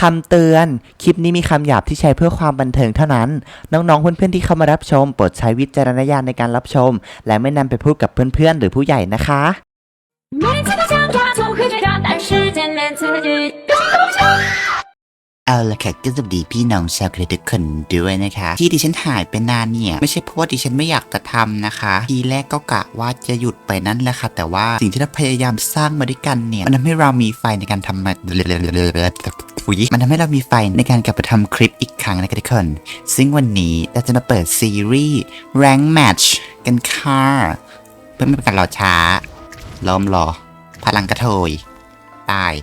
คำเตือน คลิปนี้มีคำหยาบที่ใช้เพื่อความบันเทิงเท่านั้น น้องๆ เพื่อนๆ ที่เข้ามารับชม โปรดใช้วิจารณญาณในการรับชม และไม่นำไปพูดกับเพื่อนๆ หรือผู้ใหญ่นะคะ 每次的想法总会对照，但时间连自己都不想。 เอาละค่ะก็สวัสดีพี่น้องชาวคริทุกคนด้วยนะคะ ที่ดิฉันหายไปนานเนี่ย ไม่ใช่เพราะว่าดิฉันไม่อยากจะทำนะคะ ทีแรกก็กะว่าจะหยุดไปนั่นแหละค่ะ แต่ว่าสิ่งที่เราพยายามสร้างมาด้วยกันเนี่ย มันทำให้เรามีไฟในการทำมาอุ๊ยมันทำให้เรามีไฟในการกลับมาทำคลิปอีกครั้งนะคะทุกคน ซึ่งวันนี้เราจะมาเปิดซีรีส์ Rank Match กันค่ะเพื่อไม่เป็นการรอช้าล้อมรอ พลังกระโถยตาย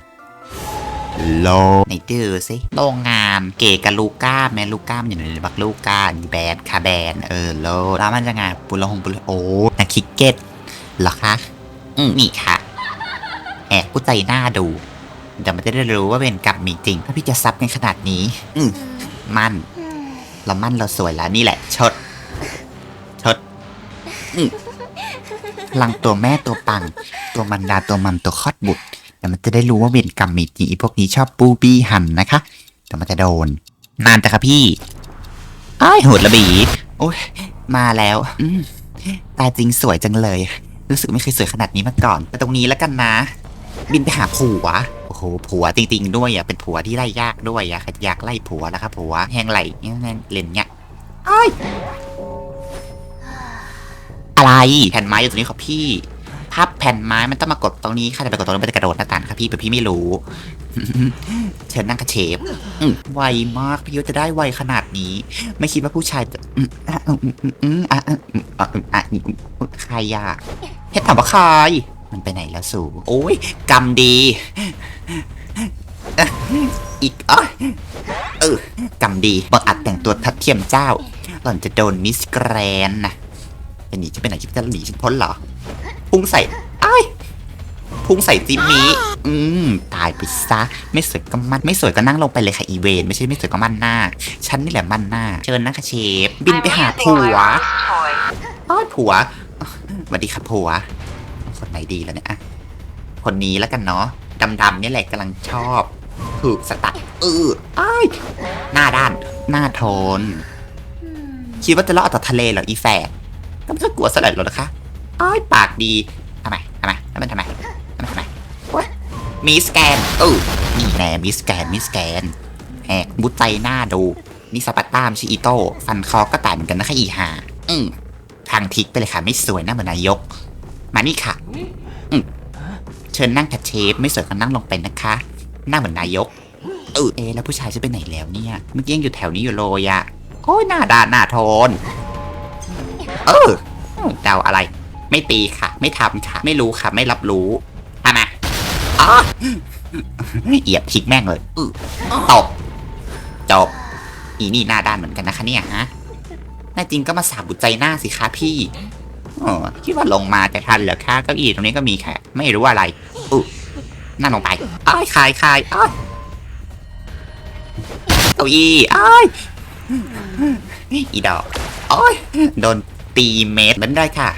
โลไหนดูสิโรงงานเกกับลูก้าแม่ลูก้ามันอยู่ในบักลูก้าแบนคาแบนเออโลแล้วมันจะไงปุระหงปุระโอ้นักคิกเก็ตเหรอคะอืมนี่ค่ะแอบผู้ใจหน้าดูเดี๋ยวมันจะได้รู้ว่าเป็นกับมีจริงถ้าพี่จะซับกันขนาดนี้ อืมมั่น เรามั่นเราสวยแล้วนี่แหละชดชดอืมลังตัวแม่ตัวปัง ตัวมันดาตัวมัมตัวคอดบุตร เดี๋ยวมันจะได้รู้ว่าเวรกรรมมีจริงอีพวกนี้ชอบปูปี้หันนะคะเดี๋ยวมันจะโดน นานแต่ค่ะพี่อ้ายโหดระบีโอ้ยมาแล้วอืมตายจริงสวยจังเลย รู้สึกไม่เคยสวยขนาดนี้มาก่อน แต่ตรงนี้แล้วกันนะ บินไปหาผัวโอ้โหผัวจริงๆด้วยอะเป็นผัวที่ไล่ยากด้วยอะอยากไล่ผัวแล้วครับผัวแหงไหลเนี่ยเล่นเนี่ยอ้ายอะไรแผ่นไม้อยู่ตรงนี้ครับพี่ ภาพแผ่นไม้มันต้องมากดตรงนี้ค่ะแต่ไปกดตรงนั้มันจะกระโดดหน้าต่างค่ะพี่แต่พี่ไม่รู้ เชิญนั่งกระเชฟไวมากพี่ยศจะได้ไวขนาดนี้ ไม่คิดว่าผู้ชายจะใครอะเฮ็ดถามว่าใครมันไปไหนแล้วสูโอ้ยกรรมดี อีกอะเออกรรมดีบังอาจแต่งตัวทัดเทียมเจ้า หล่อนจะโดนมิสแกรนนะจะหนีจะไปไหนคิดจะหนีฉันพ้นเหรอ พุ่งใส่ไอ้ายพุ่งใส่จิมมี่อืม ตายไปซะ ไม่สวยก็มัน ไม่สวยก็นั่งลงไปเลยค่ะอีเวนไม่ใช่ไม่สวยก็มันหน้า ฉันนี่แหละมันหน้า เชิญนะคะเชฟ บินไปหาผัวอ้าวผัวสวัสดีค่ะผัว คนไหนดีแล้วเนี่ยอะคนนี้แล้วกันเนาะดำๆเนี่ยแหละกำลังชอบ ถูกสตัดเอออ้ายหน้าด้าน หน้าโทน คิดว่าจะรอดต่อทะเลเหรออีแฝดก็ไม่ต้องกลัวสลัดหรอกนะคะ อ้ายปากดีทำไมทำไมแล้วมันทำไมแล้วมันทำไมมีสแกนเออนี่แน่มีสแกนมีสแกนแหกบุตใจหน้าดูนี่สปาร์ต้ามชิอิโต้ฟันคอก็ตายเหมือนกันนะคะอีหาอืมทางทิกไปเลยค่ะ ไม่สวยหน้าเหมือนนายก มานี่ค่ะ อืมเชิญนั่งค่ะเชฟไม่สวยก็นั่งลงไปนะคะหน้าเหมือนนายกเออเอแล้วผู้ชายจะไปไหนแล้วเนี่ย เมื่อกี้ยังอยู่แถวนี้อยู่เลยอะโอ้ยหน้าด่าหน้าโทน เออเดาอะไร ไม่ตีค่ะ ไม่ทำค่ะ ไม่รู้ค่ะ ไม่รับรู้ทำไมอ๋อเหยียบทิกแม่งเลยอือตบจบอีนี่หน้าด้านเหมือนกันนะคะเนี่ยฮะแน่จริงก็มาสาบุใจหน้าสิคะพี่อ๋อคิดว่าลงมาแต่ทันเหรอคะเก้าอี้ตรงนี้ก็มีแค่ไม่รู้อะไรอือนั่งลงไปอ้ายคายคายอ้ายเก้าอี้อ้ายอีดอกอ้ยโดนตีเมตรมันได้ค่ะ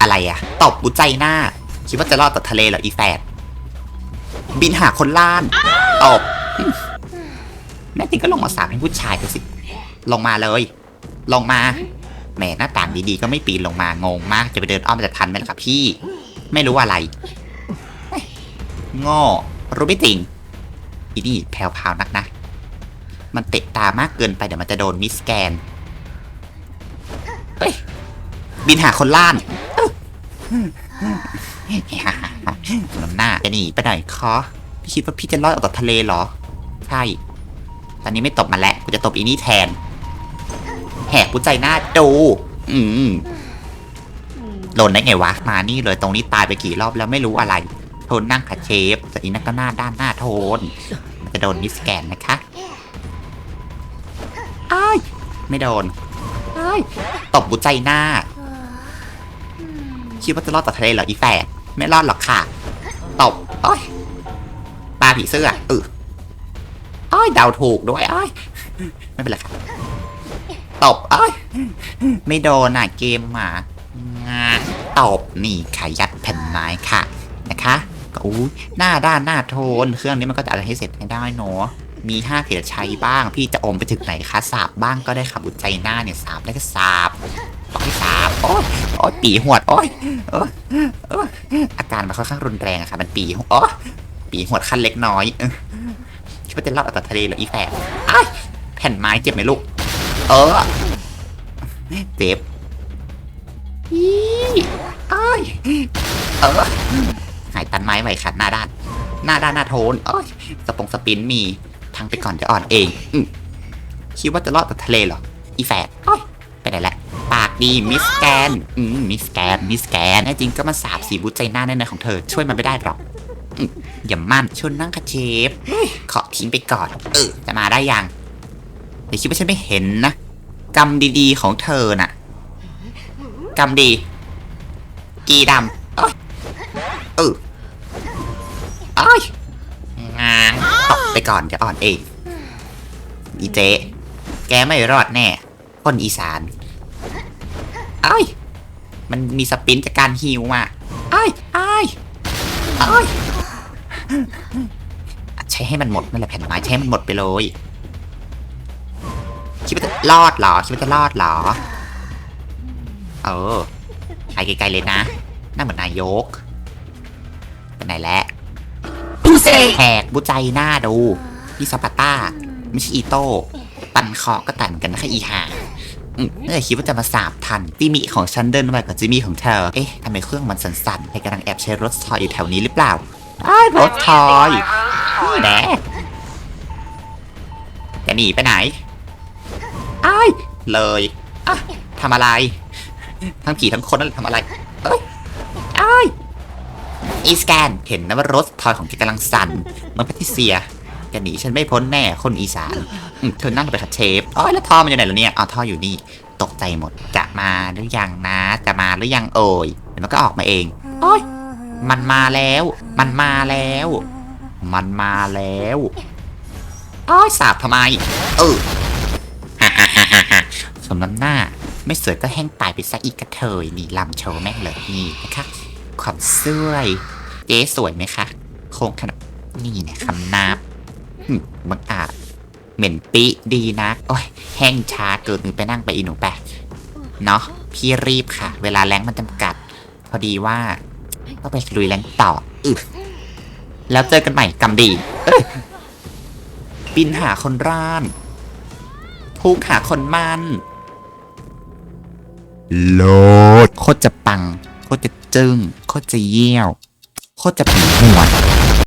อ๊ะอะไรอะตบกูใจหน้า คิดว่าจะรอดต่อทะเลเหรออีแฟดบินหาคนล่านตบแน่จริงก็ลงมาสามให้ผู้ชายไปสิ ลงมาเลย ลงมาแหมหน้าต่างดีๆก็ไม่ปีนลงมางงมากจะไปเดินอ้อมจะทันไหมล่ะครับพี่ ไม่รู้อะไรเฮ้ยโง่รู้ไม่จริงอีนี่แผ่วๆนักนะ มันเตะตามากเกินไปเดี๋ยวมันจะโดนมิสแกน เฮ้ย บินหาคนล่าน น้ำหน้าจะหนีไปไหนคะพี่คิดว่าพี่จะรอดออกจากทะเลเหรอ ใช่ ตอนนี้ไม่ตบมันแล้วกูจะตบอีนี่แทน แหกกูใจหน้าดู อืมหล่นได้ไงวะ มานี่เลยตรงนี้ตายไปกี่รอบแล้วไม่รู้อะไร โทนนั่งขัดเชฟแต่อีนั่นก็หน้าด้านหน้าโทน มันจะโดนมิสแกนนะคะอ้ายไม่โดนอ้ายตบกูใจหน้า คิดว่าจะรอดจากทะเลเหรออีแฝดไม่รอดหรอกค่ะตบโอ้ยปลาผีเสื้อเอออ้ยเดาถูกด้วยโอ้ยไม่เป็นไรครับตบอ้ยไม่โดนอะเกมหมาตบนี่ค่ะยัดแผ่นไม้ค่ะนะคะก็อู้หน้าด้านหน้าโทน เครื่องนี้มันก็จะอะไรให้เสร็จให้ได้เนาะมีห้าเขียใช้บ้าง พี่จะอมไปถึงไหนคะสาบบ้างก็ได้ขับอุจใจหน้าเนี่ยสาบได้ก็สาบ บอกให้สาบโอ้ยโอ้ยปีหวดโอ้ยโอ้ยโอ้ยอาการมันค่อนข้างรุนแรงอะค่ะ มันปีหวโอ้ยปีหวดขั้นเล็กน้อยเออคิดว่าจะรอดออกจากทะเลเหรออีแฝดอ้ายแผ่นไม้เจ็บไหมลูก เออ เจ็บอีอ้ายเออ หายตันไม้ไหวขัดหน้าด้าน หน้าด้านหน้าโทนเอ้ยสปงสปินมี พังไปก่อนจะอ่อนเองอืมคิดว่าจะรอดจากทะเลเหรอ อีแฝดโอ้ย ปากดีมิสแกนอืมมิสแกนมิสแกนแน่จริงก็มาสาบสีบุญใจหน้าแน่ๆของเธอ ช่วยมันไม่ได้หรอกอย่ามั่นชนนั่งคาเชฟขอทิ้งไปก่อน เออ จะมาได้ยังเดี๋ยวคิดว่าฉันไม่เห็นนะกรรมดีๆของเธอน่ะกรรมดี กีดำเอ้ยเออเอ้ยงานตกไปก่อนเดี๋ยวอ่อนเอง อีเจ๊แกไม่รอดแน่ คนอีสาน เอ้ยมันมีสปินจากการฮิวมาเอ้ยเอ้ยเอ้ยใช้ให้มันหมดนั่นแหละแผ่นไม้ใช้ให้มันหมดไปเลยคิดว่าจะรอดเหรอคิดว่าจะรอดเหรอ เออไปไกลๆเลยนะหน่าเหมือนนายกไปไหนแล้วแหกบุใจหน้าดูพี่สปาต้าไม่ใช่อีโต้ ปันเคอก็ตันกันนะคะอีห่า อืมเออคิดว่าจะมาสาบทันจิมิของฉันเดินมากับจิมิของเธอ เอ๊ะทำไมเครื่องมันสั่นๆใครกำลังแอบใช้รถทอยอยู่แถวนี้หรือเปล่าอ้ายรถทอยนี่แหละจะหนีไปไหนอ้ายเลยอะทำอะไร ทั้งผีทั้งคนนั่นแหละทำอะไร เอ้ยเอ้ยอีสแกน เห็นนะว่ารถทอยของแกกำลังสั่นเหมันแพทิเซีย จะหนีฉันไม่พ้นแน่คนอีสานอืมเธอนั่งไปขัดเชฟอ้อยแล้วทอมันอยู่ไหนล่ะเนี่ยอ๋อทออยู่นี่ ตกใจหมดจะมาหรือยังนะ จะมาหรือยังเอ่ยเดี๋ยวมันก็ออกมาเองโอ้ยมันมาแล้ว มันมาแล้ว มันมาแล้วอ้อยสาบทำไม เออสมน้ำหน้า ไม่สวยก็แห้งตายไปซะอีกกระเทยนี่ลำโชว์แม่งเลยนี่นะคะความสวย เจ๊สวยไหมคะ โค้งขนาดนี่เนี่ยคำนับหึ บังอาจเหม็นปิดีนะโอ้ยแห้งชาเกินหนึ่งไปนั่งไปอีหนูไปเนาะพี่รีบค่ะ เวลาแรงมันจำกัด พอดีว่าต้องไปลุยแรงต่ออึแล้วเจอกันใหม่กำดีเอ้ยบินหาคนร่านพุ่งหาคนมันโลดโคตรจะปัง โคตรจะจึง้งโคตรจะเยี่ยว โคตรจะผีหวน